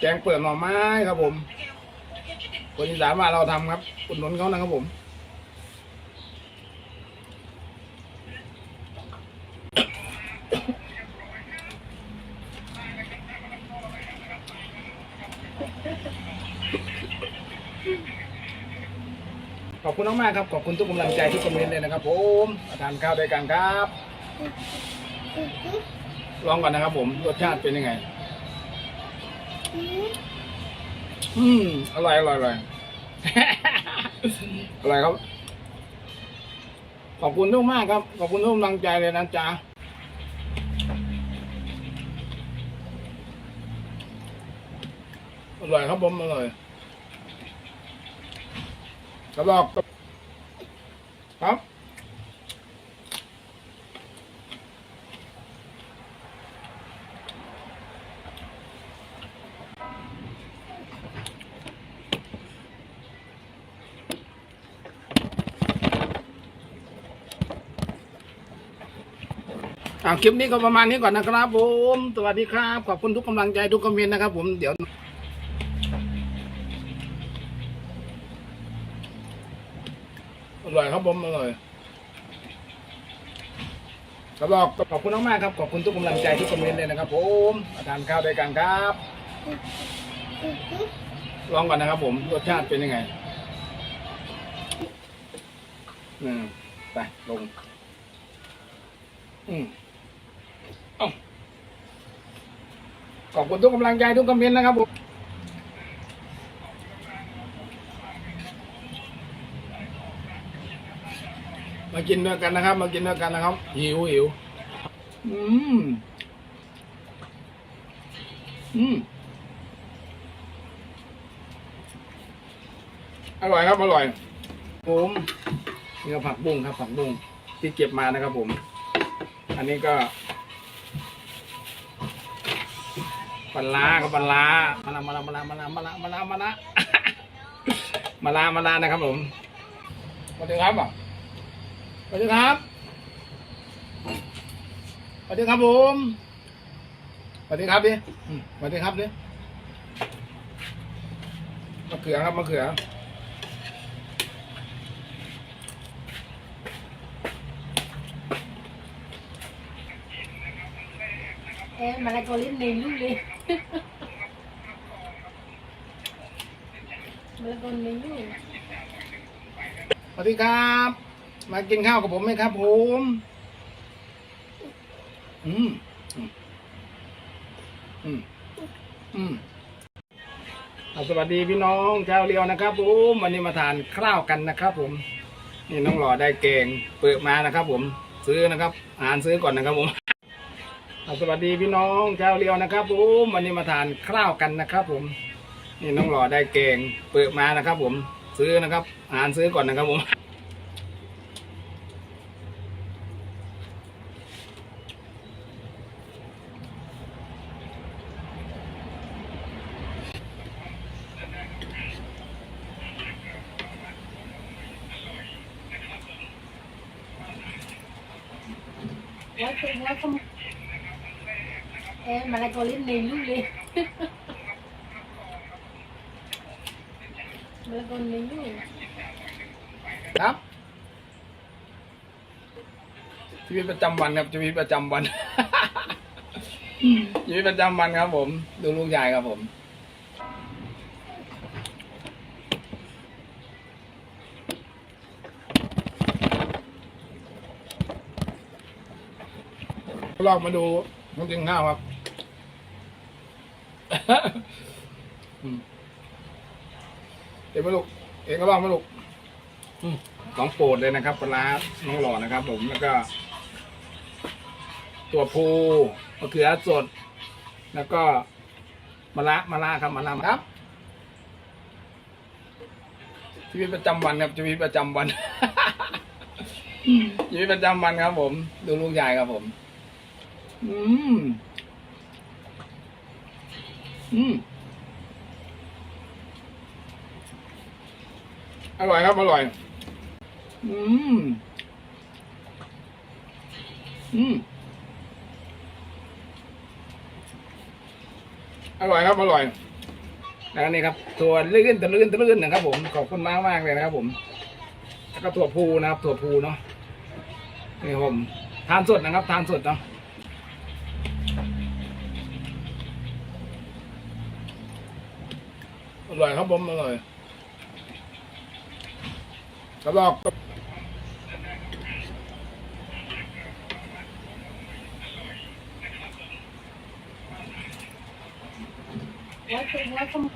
แกงเปลือกหน่อไม้ครับผม คนอีสานมาเราทำครับอุดหนุนเขานะครับผมขอบคุณมากๆครับ ขอบคุณทุกกำลังใจทุกคอมเมนต์เลยนะครับผมมาทานข้าวด้วยกันครับ ลองก่อนนะครับผม รสชาติเป็นยังไง อืมอร่อยอร่อยอร่อยอร่อยครับ ขอบคุณทุกมากครับ ขอบคุณทุกกำลังใจเลยนะจ๊ะอร่อยครับผมอร่อยกระบอกครับ อ่าคลิปนี้ก็ประมาณนี้ก่อนนะครับ ผม สวัสดีครับ ขอบคุณทุกกำลังใจทุกคอมเมนต์นะครับ ผมเดี๋ยวอร่อยครับผมอร่อยกระบอกขอบคุณมากๆครับ ขอบคุณทุกกำลังใจทุกคอมเมนต์เลยนะครับ ผมมาทานข้าวด้วยกันครับ ลองก่อนนะครับ ผมรสชาติเป็นยังไงอืมไปลงอืมเอ้า ขอบคุณทุกกำลังใจทุกคอมเมนต์นะครับผมมากินด้วยกันนะครับ มากินด้วยกันนะครับหิวหิวอืมอืมอร่อยครับอร่อย ผมนี่ก็ผักบุ้งครับผักบุ้งที่เก็บมานะครับผม อันนี้ก็ ลาร้าครับปลาร้ามาลามาลามาลามาลามาลามาลามาลามาลามาลานะครับผมสวัสดีครับอะสวัสดีครับสวัสดีครับผมสวัสดีครับดิมสวัสดีครับดิมะเขือครับมะเขือ Eh, malah kau lihat menu ni. Malah kau menu. สวัสดีครับ มากินข้าวกับผมไหมครับผมอืมอืมอืมอืมอะสวัสดีพี่น้องชาวเรียวนะครับผมวันนี้มาทานข้าวกันนะครับผม นี่น้องหล่อได้เก่งเปิดมานะครับผมซื้อนะครับอาหารซื้อก่อนนะครับผม สวัสดีพี่น้องชาวเรียวนะครับผมวันนี้มาทานข้าวกันนะครับ ผม นี่น้องหล่อได้เกงเปิดมานะครับ ผมซื้อนะครับอาหารซื้อก่อนนะครับ ผม Welcome, welcome. Eh, malah kau lihat menu ni. Malah kau menu. ครับชีวิตประจำวันครับชีวิตประจำวันชีวิตประจำวันครับ ผม ดูลูกยายครับผม ลองมาดูน้องกินข้าวครับ อืมเอ็งมาลูกเอ็งก็ลองมาลูกอืมของโปรดเลยนะครับปลาร้าน้องหล่อนะครับ ผมแล้วก็ ตัวพูมะเขือสด แล้วก็มะระมะระครับมะระครับชีวิตประจำวันครับชีวิตประจำวันชีวิตประจำวันครับ ผม ดูลูกยายครับผม อืม อืมอร่อยครับ อร่อย อืม อืม อร่อยครับ อร่อยแล้วนี่ครับตัวลื่นตะลื่นตะลื่นนะครับ ผม ขอบคุณมากมากเลยนะครับ ผม แล้วก็ถั่วพูนะครับ ถั่วพูเนาะ นี่ผม ทานสดนะครับ ทานสดเนาะ ร่อยครับผมอร่อยกระบอกไว้คือไว้ขโมย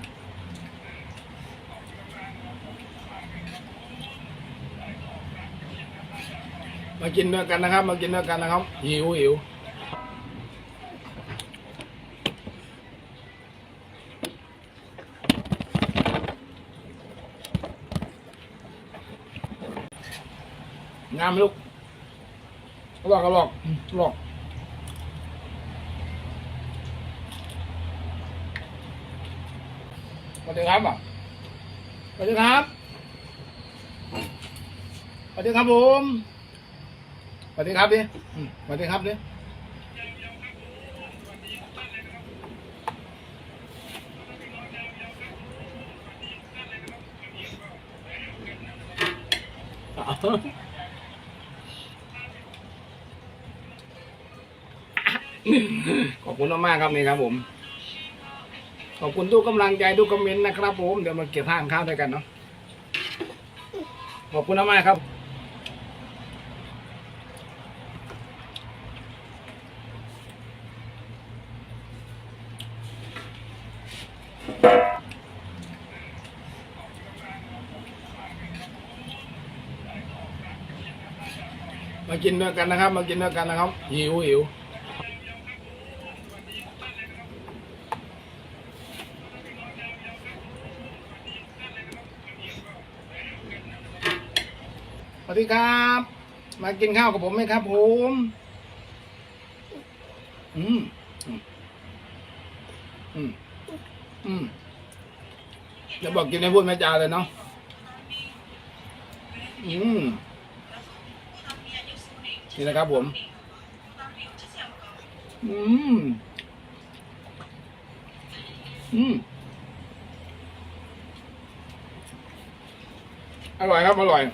มากินด้วยกันนะครับ มากินด้วยกันนะครับหิวหิว งามไหมลูกกระบอกกระบอกอืมกระบอกสวัสดีครับอะสวัสดีครับสวัสดีครับผมสวัสดีครับดิอืมสวัสดีครับดิ ขอบคุณมากๆครับนี่ครับ ผม ขอบคุณทุกกำลังใจทุกคอมเมนต์นะครับ ผมเดี๋ยวมาเก็บทาข้าวด้วยกันเนาะขอบคุณมากๆครับมากินด้วยกันนะครับ มากินด้วยกันนะครับหิวหิว วัสดีครับ มากินข้าวกับผมไหมครับผม อืม อืม อืมจะบอกกินให้พูดไม่จาเลยเนาะ อืม นี่นะครับผม อืม อืม อร่อยครับ อร่อย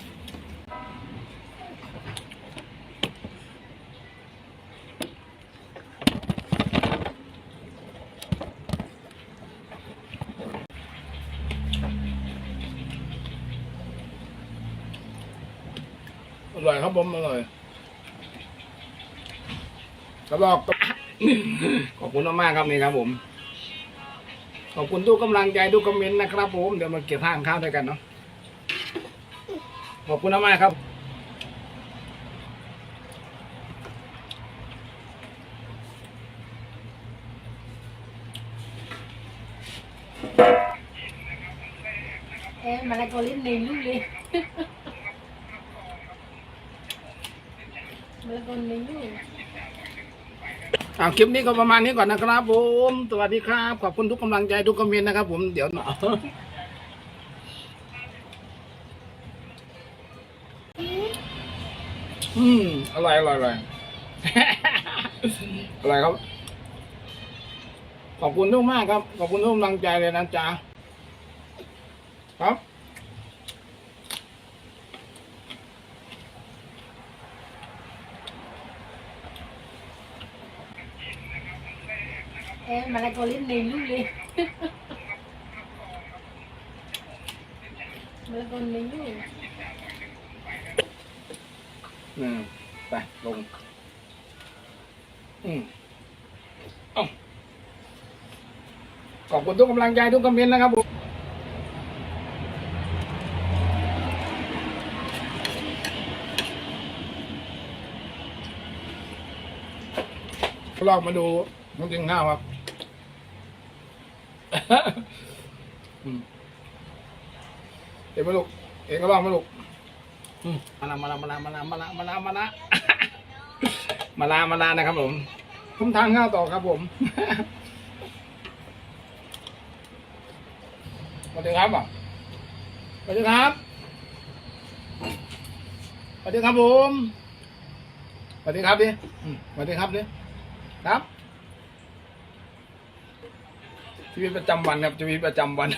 อร่อยครั บผมอร่อยกระบอกขอบคุณมากๆครับนี่ครับผม ขอบคุณทุกกำลังใจทุกคอมเมนต์นะครับ ผมเดี๋ยวมาเก็บทานข้าวด้วยกันเนาะขอบคุณมากๆครับเอ๊ะมาแล้วก็ลิ้นในลูกเลย มาแล้วก็ในลูกอ่าคลิปนี้ก็ประมาณนี้ก่อนนะครับผม สวัสดีครับ ขอบคุณทุกกำลังใจทุกคอมเมนต์นะครับผม เดี๋ยวอืมอร่อยอร่อยอร่อยอร่อยครับ ขอบคุณทุกมากครับ ขอบคุณทุกกำลังใจเลยนะจ๊ะครับ เอ๊มาแล้วก็ลิ้นในลูกเลยมาแล้วก็ในลูกอืมไปลง อืมเอ้าขอบคุณทุกกำลังใจทุกคอมเมนต์นะครับผมลองมาดูน้องกินข้าครับ อืมเอ็มลูกเอ็งก็ลองมลูกมาละมาละมาละมาละมาละมาละมาละมาลามาลานะครับผม ผมทานข้าวต่อครับผมสวัสดีครับอะสวัสดีครับสวัสดีครับผมสวัสดีครับดิมสวัสดีครับดิครับ ชีวิตประจำวันครับชีวิตประจำวัน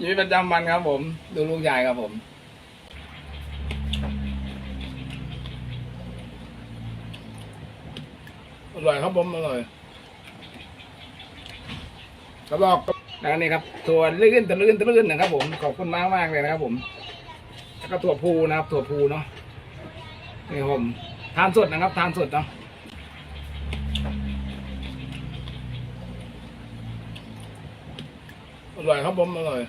ชีวิตประจำวันครับ ผม ดูลูกยายครับผมอร่อยครับผมอร่อยกระบอกนะนี่ครับถั่วลื่นตะลื่นตะลื่นนะครับ ผมขอบคุณมากมากเลยนะครับ ผม แล้วก็ถั่วพูนะครับถั่วพูเนาะนี่ครับผมทานสดนะครับ ทานสดเนาะ ร่อยครับผมอร่อย